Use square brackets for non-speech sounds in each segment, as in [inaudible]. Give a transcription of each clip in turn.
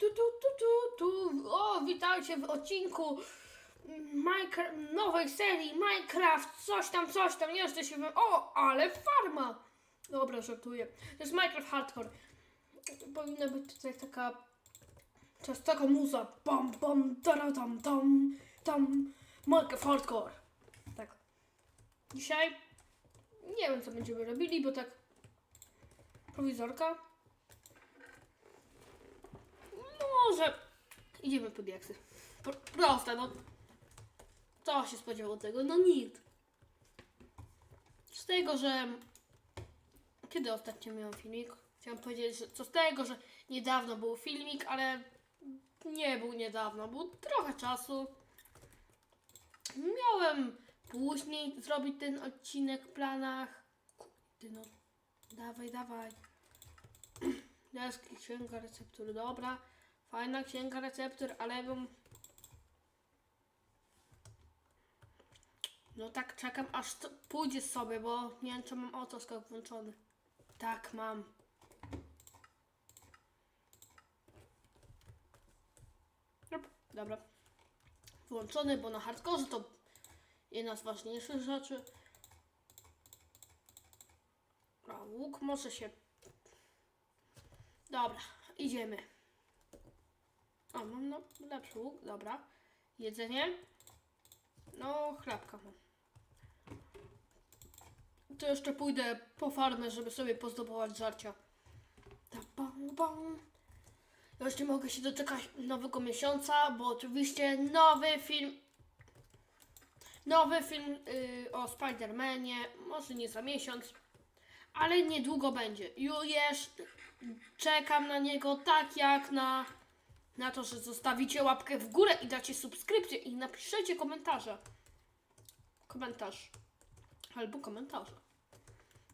tu, tu, tu, tu, tu. O, witajcie w odcinku Minecraft, nowej serii Minecraft, coś tam, coś tam, jeszcze się wy... O, ale farma! Dobra, żartuję. To jest Minecraft Hardcore. Powinna być tutaj taka... To jest taka muza. Bam, bam, dara, tam, tam, tam. Minecraft Hardcore. Tak. Dzisiaj nie wiem, co będziemy robili, bo tak prowizorka. Może idziemy po diaksy. Pro- Proste, no. Kto się spodziewał tego? No nikt. Z tego, że... Kiedy ostatnio miałem filmik? Chciałam powiedzieć, że co z tego, że niedawno był filmik, ale nie był niedawno, był trochę czasu. Miałem później zrobić ten odcinek w planach. Kurde no, dawaj, dawaj. [clears throat] Deski, księga receptur, dobra. Fajna księga receptur, ale bym... No tak czekam aż to pójdzie sobie, bo nie wiem czy mam autoskok włączony. Tak, mam. Dobra. Włączony, bo na hardkorze to jedna z ważniejszych rzeczy. A łuk może się... Dobra, idziemy. O, mam no, lepszy łuk, dobra. Jedzenie. No, chlebka mam. To jeszcze pójdę po farmę, żeby sobie pozdobywać żarcia. Ta bam, bam. Ja Już nie mogę się doczekać nowego miesiąca, bo oczywiście nowy film Nowy film y, o Spider-Manie, może nie za miesiąc, ale niedługo będzie. Już czekam na niego tak jak na, na to, że zostawicie łapkę w górę i dacie subskrypcję i napiszecie komentarze. Komentarz. Albo komentarze.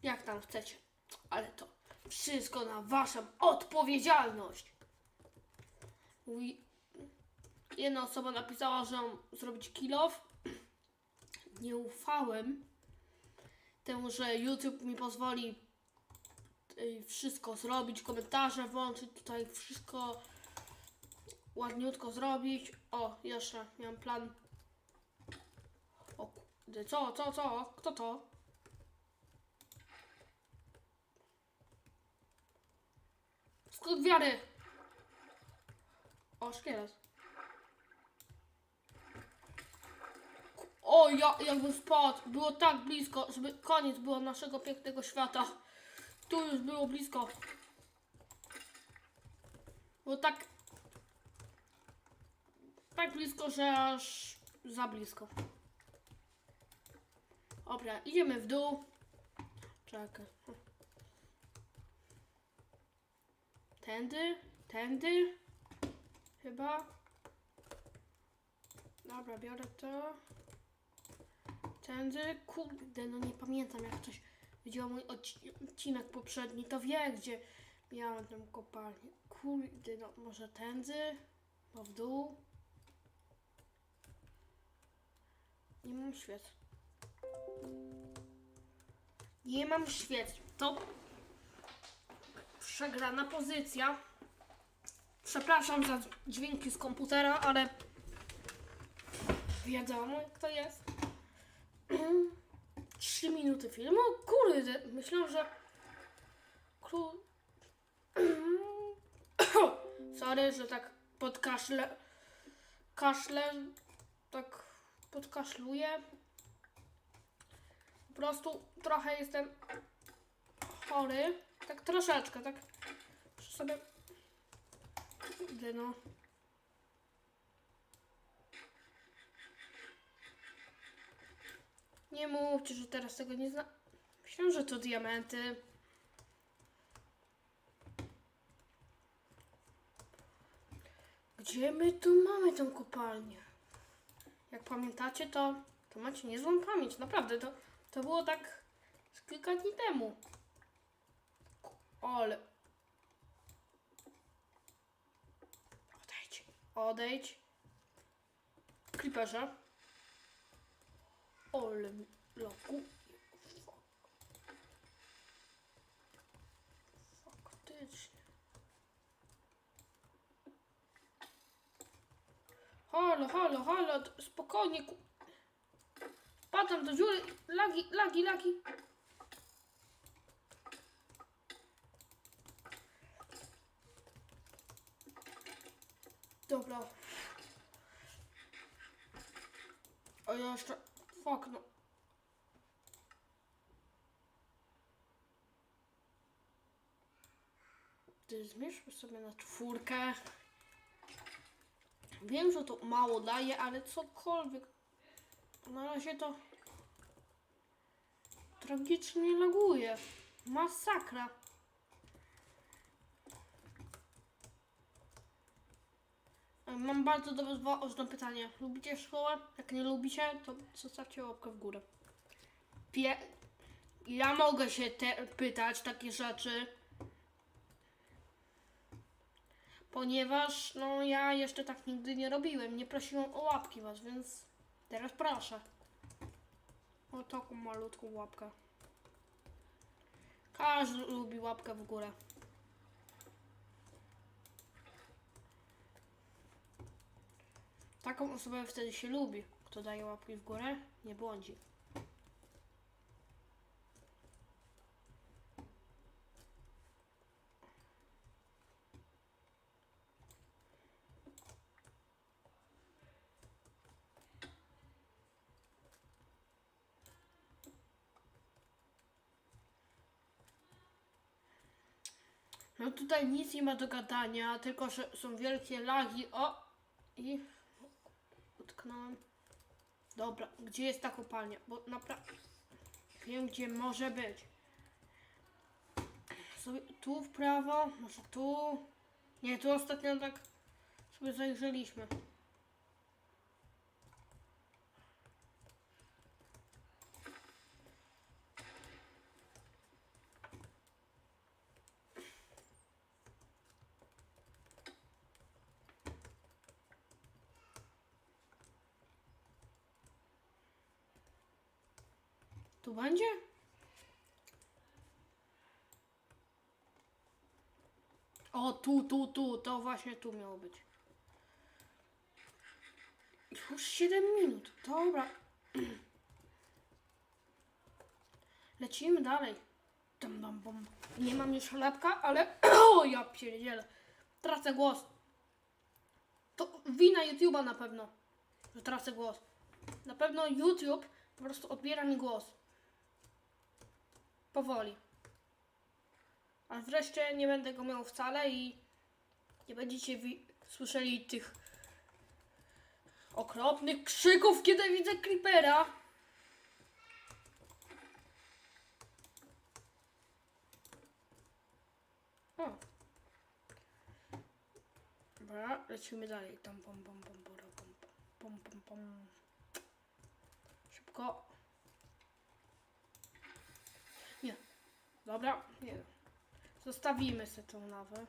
Jak tam chcecie. Ale to wszystko na waszą odpowiedzialność. Jedna osoba napisała, że mam zrobić kill off nie ufałem temu, że YouTube mi pozwoli y, wszystko zrobić, komentarze włączyć, tutaj wszystko ładniutko zrobić. O, jeszcze miałem plan. O, co, co, co? Kto to? Skąd wiary? O, szkielet. O, ja jakbym spadł. Było tak blisko, żeby koniec było naszego pięknego świata. Tu już było blisko. Było tak... Tak blisko, że aż za blisko. Dobra, idziemy w dół. Czekaj. Tędy? Tędy? Chyba. Dobra, biorę to. Tędy, kurde, no nie pamiętam jak ktoś widział mój odci- odcinek poprzedni, to wie gdzie miałem tę kopalnię. Kurde, no może tędy, no w dół. Nie mam świec. Nie mam świec. To przegrana pozycja. Przepraszam za dźwięki z komputera, ale wiadomo jak to jest. [clears throat] 3 minuty filmu? Kurde, myślę, że... [clears throat] Sorry, że tak podkaszle... Kaszle... Tak podkaszluję. Po prostu trochę jestem chory. Tak troszeczkę, tak... Muszę sobie... Kurde, no... Nie mówcie, że teraz tego nie zna. Myślę, że to diamenty. Gdzie my tu mamy tą kopalnię? Jak pamiętacie, to, to macie niezłą pamięć. Naprawdę, to, to było tak z kilka dni temu. Ale... Odejdź. Odejdź. Creeperze. Ole loku. Fuck. Faktycznie. Halo, halo, halo, spokojnie. ku- Padam do dziury. Lagi, lagi, lagi. Dobra. A ja jeszcze... Fuck, no. Ty zmierzmy sobie na czwórkę. Wiem, że to mało daje, ale cokolwiek. Na razie to tragicznie laguje. Masakra. E, Mam bardzo do Was pytanie. Lubicie szkołę? Jak nie lubicie, to zostawcie łapkę w górę. Pie... Ja mogę się pytać takie rzeczy, ponieważ no ja jeszcze tak nigdy nie robiłem. Nie prosiłem o łapki Was, więc teraz proszę. O taką malutką łapkę. Każdy lubi łapkę w górę. Taką osobę wtedy się lubi. Kto daje łapki w górę, nie błądzi. No tutaj nic nie ma do gadania, tylko że są wielkie lagi. O! I utknąłem. Dobra, gdzie jest ta kopalnia? Bo naprawdę wiem, gdzie może być. Sobie tu w prawo, może tu. Nie, tu ostatnio tak sobie zajrzeliśmy. Tu będzie? O, tu, tu, tu, to właśnie tu miało być. Już 7 minut, dobra. [clears throat] Lecimy dalej. Dam, dam, bom. Nie mam już chlebka, ale... [clears throat] O, ja pierdzielę. Tracę głos. To wina YouTube'a na pewno, że tracę głos. Na pewno YouTube po prostu odbiera mi głos. Powoli. A wreszcie nie będę go miał wcale i nie będziecie słyszeli tych okropnych krzyków, kiedy widzę creepera. O. Dobra, lecimy dalej. Tam pom pom pom pom pom pom pom pom. Szybko. Dobra, nie. Zostawimy sobie tą lawę.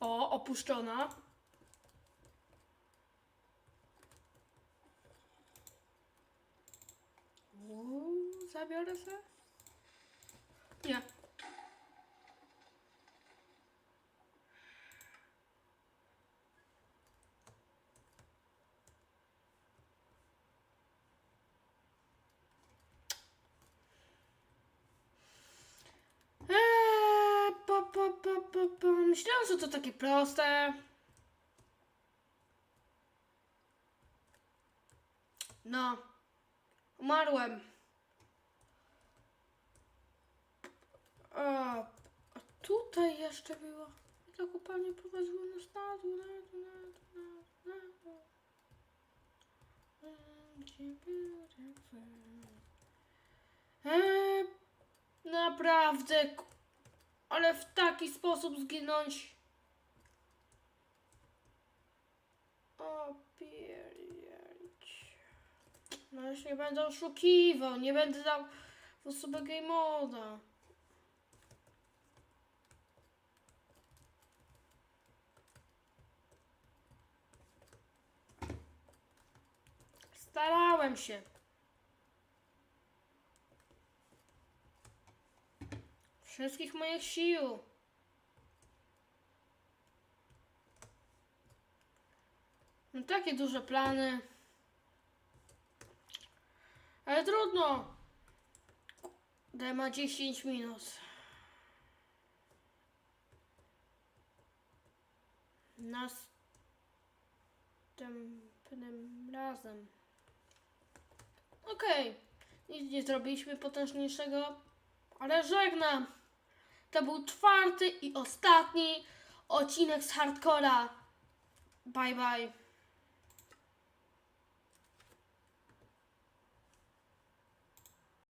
O, opuszczona. Zabiorę se? Nie. Eee, pa, pa, pa, pa, pa. Myślałam, że to takie proste. No. Umarłem. A, a tutaj jeszcze było. I ta kopalnia prowadziła nas na dół, na dół, na dół, na dół, na dół. Eee, naprawdę. Ale w taki sposób zginąć. O pierdzieć. No już nie będę oszukiwał, nie będę dał w osobę game moda. Starałem się. Wszystkich moich sił. No takie duże plany. Ale trudno. Daj ma 10 minut. Następnym razem. Okej. Nic nie zrobiliśmy potężniejszego, ale żegnam. To był czwarty i ostatni odcinek z hardcora. Bye bye.